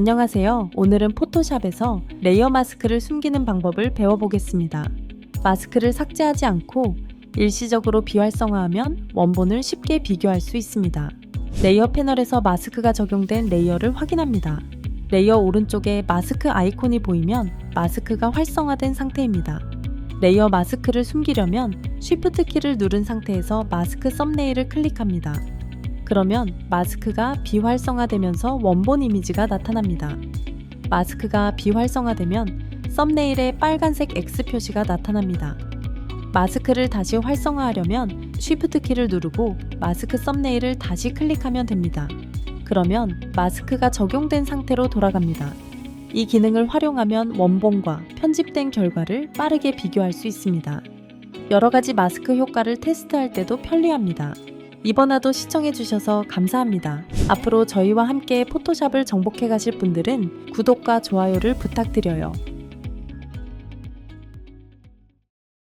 안녕하세요. 오늘은 포토샵에서 레이어 마스크를 숨기는 방법을 배워보겠습니다. 마스크를 삭제하지 않고 일시적으로 비활성화하면 원본을 쉽게 비교할 수 있습니다. 레이어 패널에서 마스크가 적용된 레이어를 확인합니다. 레이어 오른쪽에 마스크 아이콘이 보이면 마스크가 활성화된 상태입니다. 레이어 마스크를 숨기려면 Shift 키를 누른 상태에서 마스크 썸네일을 클릭합니다. 그러면 마스크가 비활성화되면서 원본 이미지가 나타납니다. 마스크가 비활성화되면 썸네일에 빨간색 X 표시가 나타납니다. 마스크를 다시 활성화하려면 Shift 키를 누르고 마스크 썸네일을 다시 클릭하면 됩니다. 그러면 마스크가 적용된 상태로 돌아갑니다. 이 기능을 활용하면 원본과 편집된 결과를 빠르게 비교할 수 있습니다. 여러 가지 마스크 효과를 테스트할 때도 편리합니다. 이번화도 시청해주셔서 감사합니다. 앞으로 저희와 함께 포토샵을 정복해 가실 분들은 구독과 좋아요를 부탁드려요.